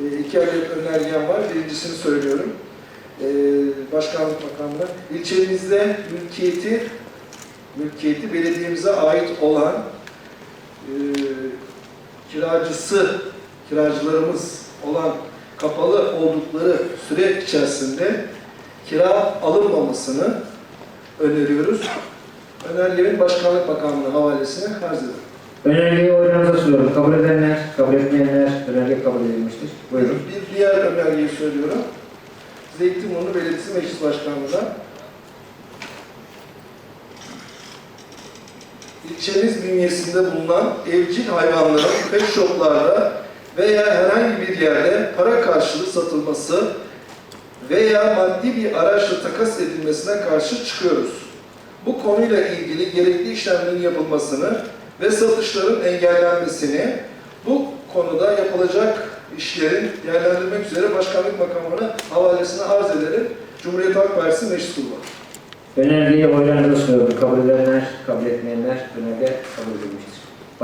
E, iki adet önergem var. Birincisini söylüyorum. E, başkanlık makamına. İlçemizde mülkiyeti mülkiyeti belediyemize ait olan e, kiracısı, kiracılarımız olan kapalı oldukları süre içerisinde kira alınmamasını öneriyoruz. Önergenin başkanlık makamına havalesine arz ederim. Önergeyi oylarınıza sunuyorum. Kabul edenler, kabul etmeyenler önerge kabul edilmiştir. Buyurun. Bir diğer önergeyi söylüyorum. Zeytinburnu Belediyesi Meclis Başkanlığı'na ilçemiz bünyesinde bulunan evcil hayvanların pet shoplarda veya herhangi bir yerde para karşılığı satılması veya maddi bir araçla takas edilmesine karşı çıkıyoruz. Bu konuyla ilgili gerekli işlemlerin yapılmasını ve satışların engellenmesini bu konuda yapılacak işlerin değerlendirmek üzere başkanlık makamına havalesine arz ederim. Cumhuriyet Halk Partisi Meclis Grubu. Önergeyi oylarınıza sunuyorum. Kabul edenler, kabul etmeyenler önerge kabul edilmiştir.